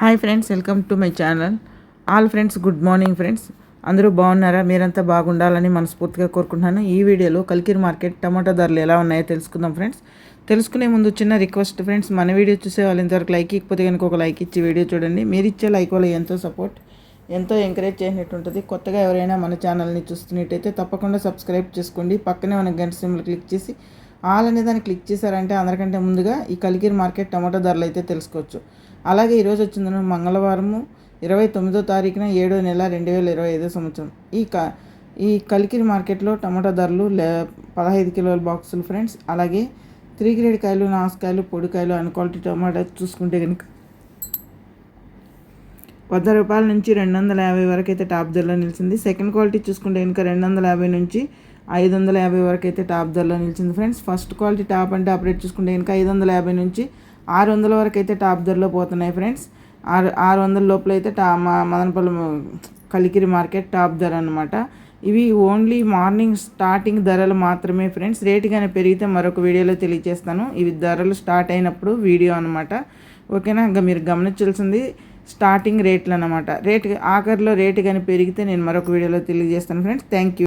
Hi friends welcome to my channel. All friends good morning friends. అందరూ బాగున్నారా? మీరంతా బాగుండాలని మనస్ఫూర్తిగా కోరుకుంటున్నాను. ఈ వీడియోలో కలికిరి మార్కెట్ టమాటా ధరలు ఎలా ఉన్నాయో తెలుసుకుందాం ఫ్రెండ్స్. తెలుసుకునే ముందు చిన్న రిక్వెస్ట్ ఫ్రెండ్స్ మన వీడియో చూసే వాళ్ళు ఇంతవరకు లైక్ ఇకపోతే కనుక ఒక లైక్ ఇచ్చి వీడియో చూడండి. మీరు ఇచ్చే లైక్ వల్ల ఎంతో సపోర్ట్ ఎంతో ఎంకరేజ్ చేసినట్టు ఉంటుంది. కొత్తగా ఎవరైనా మన ఛానల్ని చూస్తున్నట్టయితే తప్పకుండా సబ్స్క్రైబ్ చేసుకోండి. పక్కనే మన గంట సింబల్ క్లిక్ చేసి ఆల్ అనే దాన్ని క్లిక్ చేశారంటే అందరికంటే ముందుగా ఈ కలికిరి మార్కెట్ టమాటో ధరలు అయితే తెలుసుకోవచ్చు. అలాగే ఈరోజు వచ్చింది మంగళవారము ఇరవై తొమ్మిదో తారీఖున ఏడో నెల రెండు వేల ఇరవై ఐదో సంవత్సరం. ఈ క ఈ కలికిరి మార్కెట్లో టమాటా ధరలు లే పదహైదు కిలోల బాక్సులు ఫ్రెండ్స్. అలాగే త్రీ గ్రేడ్ కాయలు నాసుకాయలు పొడికాయలు అన్ క్వాలిటీ టమాటా చూసుకుంటే కనుక వంద రూపాయల నుంచి రెండు వందల యాభై వరకు అయితే టాప్ ధరలో నిలిచింది. సెకండ్ క్వాలిటీ చూసుకుంటే కనుక రెండు వందల యాభై నుంచి ఐదు వందల యాభై వరకు అయితే టాప్ ధరలో నిలిచింది ఫ్రెండ్స్. ఫస్ట్ క్వాలిటీ టాప్ అంటే అప్డేట్ చూసుకుంటే ఇంకా ఐదు వందల యాభై నుంచి ఆరు వందల వరకు అయితే టాప్ ధరలో పోతున్నాయి ఫ్రెండ్స్. ఆరు ఆరు వందల లోపల అయితే టా మా మదనపల్లి కలికిరి మార్కెట్ టాప్ ధర అనమాట ఇవి ఓన్లీ మార్నింగ్ స్టార్టింగ్ ధరలు మాత్రమే ఫ్రెండ్స్. రేటు కానీ పెరిగితే మరొక వీడియోలో తెలియజేస్తాను. ఇవి ధరలు స్టార్ట్ అయినప్పుడు వీడియో అనమాట ఓకేనా? ఇంకా మీరు గమనించాల్సింది స్టార్టింగ్ రేట్లు అనమాట రేట్ ఆఖరిలో రేటు కానీ పెరిగితే నేను మరొక వీడియోలో తెలియజేస్తాను ఫ్రెండ్స్. Thank you.